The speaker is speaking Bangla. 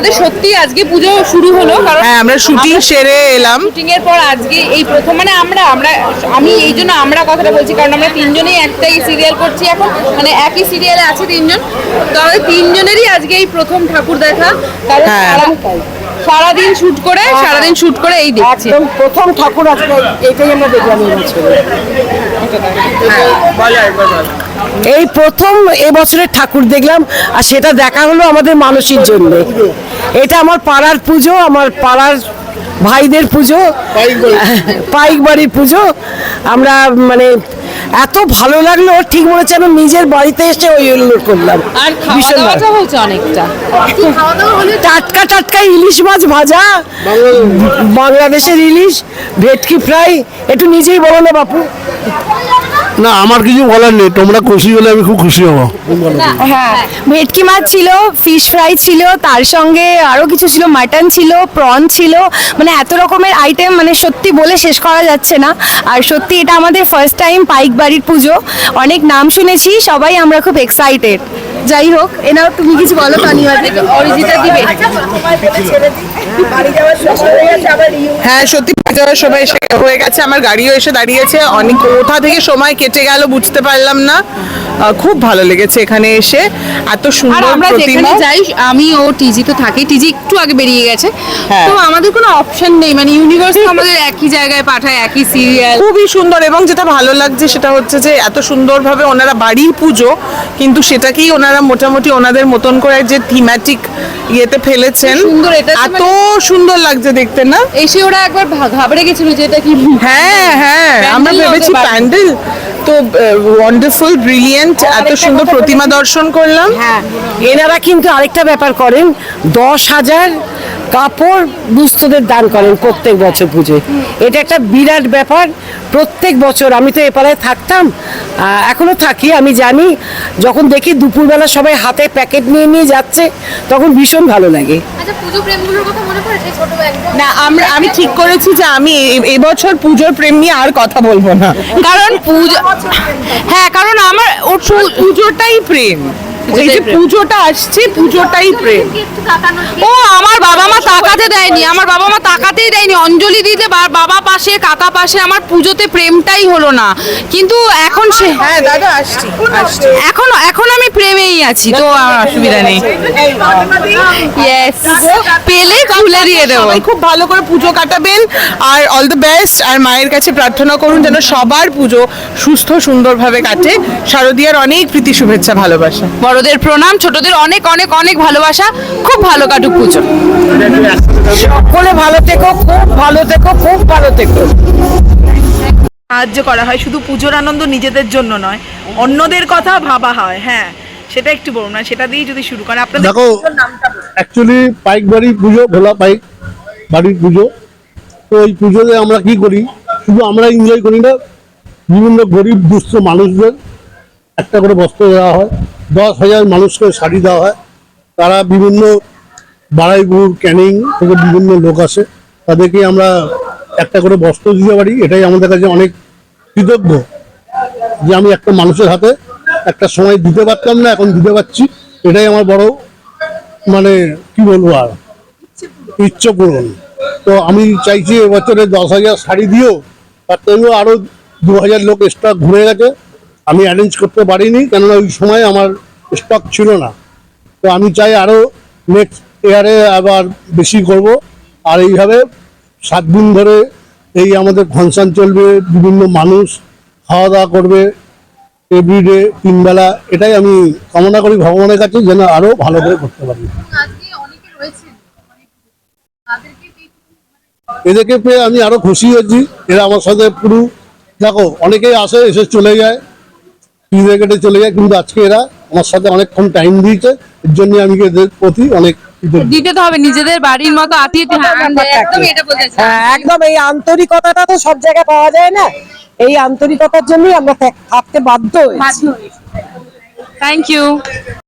আমাদের সত্যি আজকে পুজো শুরু হলো কারণ হ্যাঁ আমরা শুটিং সেরে এলাম। শুটিং এর পর আজকে এই প্রথম মানে আমরা আমরা আমি এই জন্য আমরা কথাটা বলছি কারণ আমরা তিনজনেই একটাই সিরিয়াল করছি এখন মানে একই সিরিয়ালে আছে তিনজন। তো আমাদের তিনজনেরই আজকে এই প্রথম ঠাকুর দেখা কারণ হ্যাঁ। সারা- সারাদিন শুট করে সারাদিন শুট করে এই দেখছি। একদম প্রথম ঠাকুর আজকে এটাই আমরা দেখলাম এই বছরে। এই প্রথম এবছরের ঠাকুর দেখলাম আর সেটা দেখা হলো আমাদের মানুষের জন্য। এটা আমার পাড়ার পুজো আমার পাড়ার ভাইদের পুজো পাইক বাড়ির পুজো। আমরা মানে এত ভালো লাগল ঠিক মনে হচ্ছে আমি নিজের বাড়িতে এসে ওই উল্লেখ করলাম। আর ভীষণ হয়েছে অনেকটা। টাটকা টাটকা ইলিশ মাছ ভাজা বাংলাদেশের ইলিশ ভেটকি ফ্রাই একটু নিজেই বলো না বাপু। না আমার কিছু বলার নেই। তোমরা খুশি হলে আমি খুব খুশি হব। হ্যাঁ ভেটকি মাছ ছিল ফিশ ফ্রাই ছিল তার সঙ্গে আরও কিছু ছিল মাটন ছিল প্রন ছিল। মানে এত রকমের আইটেম মানে সত্যি বলে শেষ করা যাচ্ছে না। আর সত্যি এটা আমাদের ফার্স্ট টাইম পাইক বাড়ির পুজো। অনেক নাম শুনেছি সবাই আমরা খুব এক্সাইটেড যাই হোক এনাও তুমি কিছু বলো তানিয়া? অরিজিতা দিবে। হ্যাঁ সত্যি বাড়ি যাওয়ার সময় এসে হয়ে গেছে আমার গাড়িও এসে দাঁড়িয়েছে। অনেক কোথা থেকে সময় কেটে গেল বুঝতে পারলাম না। খুব ভালো লেগেছে এখানে এসে। এত সুন্দর আমরা যেখানে যাই আমি ও টিজি তো থাকি টিজি একটু আগে বেরিয়ে গেছে। হ্যাঁ। তো আমাদের কোনো অপশন নেই মানে ইউনিভার্স আমাদের একই জায়গায় পাঠায় একই সিরিয়াল খুবই সুন্দর এবং যেটা ভালো লাগছে সেটা হচ্ছে যে এত সুন্দরভাবে ওনারা বাড়ির পুজো কিন্তু সেটাকেই ওনারা মোটামুটি ওনাদের মতন করে যে থিম্যাটিক ইয়েতে ফেলেছেন। সুন্দর, এটা এত সুন্দর লাগছে দেখতে না? এসে ওরা একবার ঘাবড়ে গেছিল যে এটা কি হ্যাঁ হ্যাঁ আমরা ভেবেছি প্যান্ডেল তো ওয়ান্ডারফুল ব্রিলিয়েন্ট এত সুন্দর প্রতিমা দর্শন করলাম। হ্যাঁ এনারা কিন্তু আরেকটা ব্যাপার করেন দশ হাজার কাপড় দুস্থদের দান করেন প্রত্যেক বছর পুজোয়। এটা একটা বিরাট ব্যাপার। প্রত্যেক বছর আমি তো এপাড়ায় থাকতাম আহ, এখনও থাকি আমি জানি। যখন দেখি দুপুরবেলা সবাই হাতে প্যাকেট নিয়ে নিয়ে যাচ্ছে তখন ভীষণ ভালো লাগে। আচ্ছা পুজো প্রেমগুলোর কথা মনে পড়ে সেই ছোট একদম না আমরা আমি ঠিক করেছি যে আমি এ- এবছর পুজোর প্রেম নিয়ে আর কথা বলব না। কারণ পুজো হ্যাঁ কারণ আমার ওর পুজোটাই প্রেম। এই যে। পুজোটা আসছে পুজোটাই প্রেম। ও আমার বাবা মা তাকাতে দেয়নি আমার বাবা মা তাকাতেই দেয়নি। অঞ্জলি দিতে বাবা পাশে কাকা পাশে আমার পুজোতে প্রেমটাই হলো না। কিন্তু এখন সে হ্যাঁ দাদা আসছি আসছি। এখন এখন আমি প্রেমেই আছি তো আমার অসুবিধা নেই। ইয়েস পেলে খুলে দিয়ে দেবো। খুব ভালো করে পুজো কাটাবেন আর অল দ্য বেস্ট আর মায়ের কাছে প্রার্থনা করুন যেন সবার পুজো সুস্থ সুন্দরভাবে কাটে। শারদীয়ার অনেক প্রীতি শুভেচ্ছা ভালোবাসা। বড়দের প্রণাম ছোটদের অনেক অনেক অনেক ভালোবাসা খুব ভালো কাটুক পুজো। সকলে ভালো থেকো খুব ভালো থেকো খুব ভালো থেকো। সাহায্য করা হয় শুধু পুজোর আনন্দ নিজেদের জন্য নয় অন্যদের কথা ভাবা হয় হ্যাঁ। সেটা একটু বলুন না সেটা দিয়েই যদি শুরু করেন আপনাদের দেখো অ্যাকচুয়ালি পাইক বাড়ির পুজো ভোলা পাইক বাড়ির পুজো। তো এই পুজোতে আমরা কি করি? শুধু আমরা এনজয় করি না বিভিন্ন গরিব দুস্থ মানুষদের একটা করে বস্ত্র দেওয়া হয়, দশ হাজার মানুষকে শাড়ি দেওয়া হয়। তারা বিভিন্ন বাড়াইপুর ক্যানিং থেকে বিভিন্ন লোক আসে। তাদেরকে আমরা একটা করে বস্ত্র দিতে পারি। এটাই আমাদের কাছে অনেক কৃতজ্ঞ যে আমি একটা মানুষের হাতে একটা সময় দিতে পারতাম না, এখন দিতে পারছি। এটাই আমার বড় মানে কি বলব আর? ইচ্ছে পূরণ তো আমি চাইছি এবছরে দশ হাজার শাড়ি দিও, তার থেকেও আরও দু হাজার লোক এক্সট্রা ঘুরে গেছে। আমি অ্যারেঞ্জ করতে পারিনি কেননা ওই সময় আমার স্টক ছিল না। তো আমি চাই আরও নেক্সট ইয়ারে আবার বেশি করব। আর এইভাবে সাত দিন ধরে এই আমাদের ফাংশন চলবে বিভিন্ন মানুষ খাওয়া দাওয়া করবে এভরিডে তিনবেলা এটাই আমি কামনা করি ভগবানের কাছে যেন আরও ভালো করে করতে পারি। এদেরকে পেয়ে আমি আরও খুশি হয়েছি। এরা আমার সাথে পুরো দেখো অনেকেই আসে এসে চলে যায়। টিভি কেটে চলে যায় কিন্তু আজকে এরা আমার সাথে অনেকক্ষণ টাইম দিয়েছে এর জন্য আমি এদের প্রতি অনেক দিতে তো হবে নিজেদের বাড়ির মতো একদম চাই। হ্যাঁ একদম এই আন্তরিকতাটা তো সব জায়গায় পাওয়া যায় না। এই আন্তরিকতার জন্যই আমরা থাক- থাকতে বাধ্য হয়েছি। Thank you